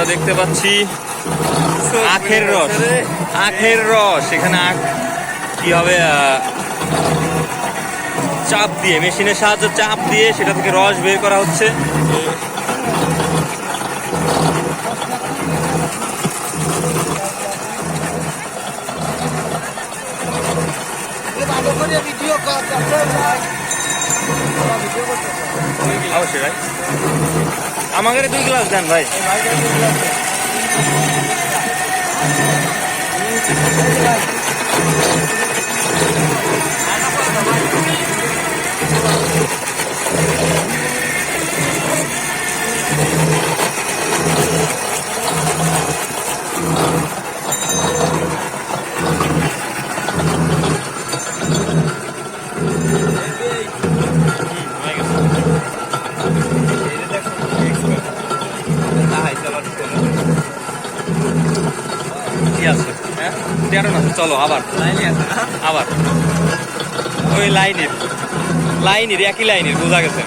আমরা দেখতে পাচ্ছি আখের রস। আখের রস। এখানে আখ কি হবে আহ, চাপ দিয়ে মেশিনের সাহায্যে চাপ দিয়ে সেটা থেকে রস বের করা হচ্ছে। অবশ্যই ভাই আমাকে দুই গ্লাস দেন ভাই। আছে হ্যাঁ? তেরো না চলো আবার। আবার। ওই লাইনের। লাইনের একই লাইনের বোঝা গেছে।